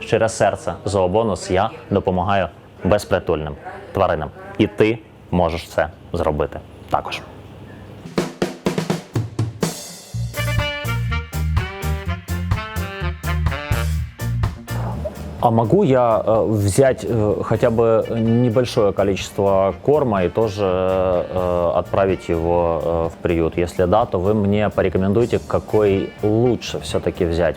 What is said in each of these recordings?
Щире серце, зообонус, я допомагаю безпритульним тваринам. І ти можеш це зробити також. А могу я э, взять э, хотя бы небольшое количество корма и тоже э, отправить его э, в приют? Если да, то вы мне порекомендуете, какой лучше все-таки взять?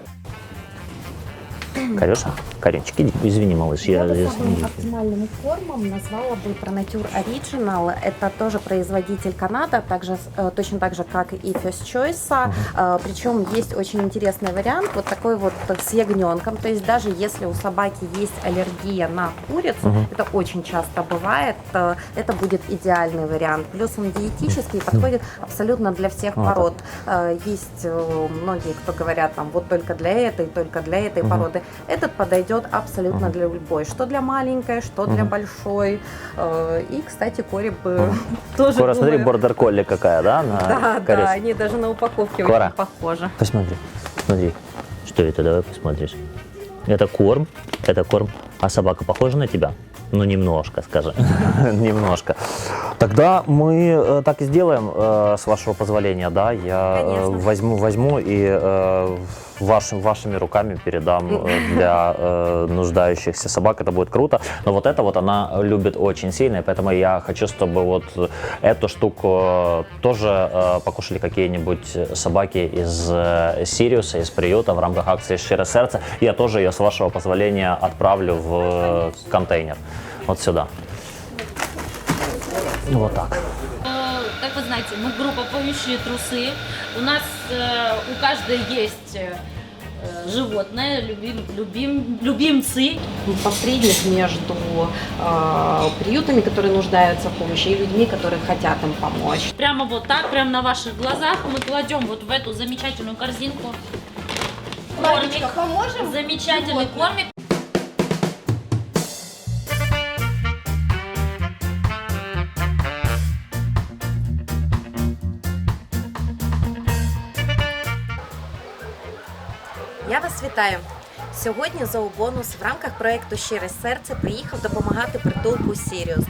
Карюша? Каринчик, иди. Извини, малыш, я, Я бы самым оптимальным кормом назвала бы Pronatuр Original. Это тоже производитель Канада, также, э, точно так же, как и First Choice. Э, Причем есть очень интересный вариант, вот такой вот с ягненком. То есть даже если у собаки есть аллергия на курицу, Мгм. это очень часто бывает, э, это будет идеальный вариант. Плюс он диетический, подходит абсолютно для всех Ага. пород. Э, Есть многие, кто говорят, там, вот только для этой, только для этой Мгм. породы. Этот подойдет абсолютно для любой, что для маленькой, что для Мгм. большой. Э, И, кстати, бы Мгм. тоже. Кора, смотри, бордер колли какая, да? На Да, да, корейце? они даже на упаковке Кора. очень похожи. Посмотри, смотри. Что это? Давай посмотришь. Это корм, это корм. А собака похожа на тебя? Ну, немножко, скажи. немножко. Тогда мы э, так и сделаем, э, с вашего позволения, да? Я э, Конечно. возьму, возьму и вашим, вашими руками передам для нуждающихся собак. Это будет круто. Но вот это вот она любит очень сильно, и поэтому я хочу, чтобы вот эту штуку тоже покушали какие-нибудь собаки из Сириуса, из приюта в рамках акции «Щире сердце». Я тоже ее, с вашего позволения, отправлю в контейнер. Вот сюда. Вот так. Э, Как вы знаете, мы группа «Поющие трусы». У нас э, у каждой есть э, животное, любим, любим, любимцы. Посредник между э, приютами, которые нуждаются в помощи, и людьми, которые хотят им помочь. Прямо вот так, прямо на ваших глазах мы кладем вот в эту замечательную корзинку. Кормик. поможем? Замечательный кормик. Я вас вітаю. Сьогодні зообонус в рамках проєкту Щире серце приїхав допомагати притулку Сіріус.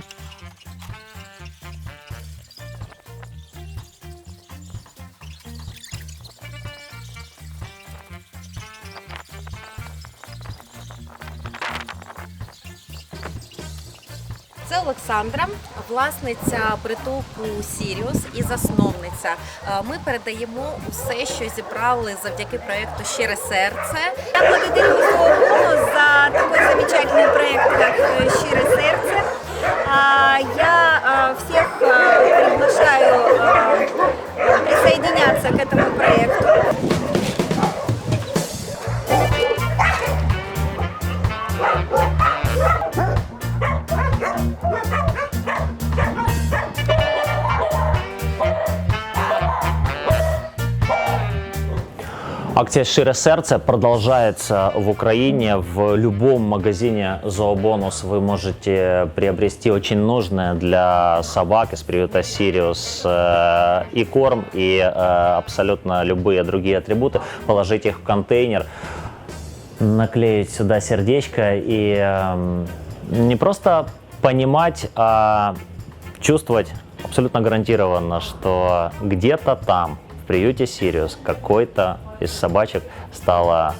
Це Олександра, власниця притулку Сіріус і засновниця. Е, Ми передаємо усе, що зібрали завдяки проєкту Щире серце. Я благодарю Зообону за такой замечательный проект, как э, «Щире сердце». А, Я а, всех а, приглашаю а, присоединяться к этому проекту. Акция «Шире сердце» продолжается в Украине. В любом магазине «Зообонус» вы можете приобрести очень нужное для собак из приюта «Сириус» э, и корм, и э, абсолютно любые другие атрибуты, положить их в контейнер, наклеить сюда сердечко и эм, не просто понимать, а чувствовать абсолютно гарантированно, что где-то там, приюте Сириус, какой-то из собачек стало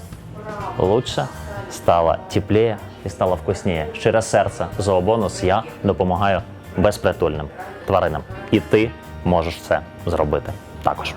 лучше, стало теплее і стало вкуснее. Щире серце, зообонус, я допомагаю безпритульним тваринам. І ти можеш це зробити також.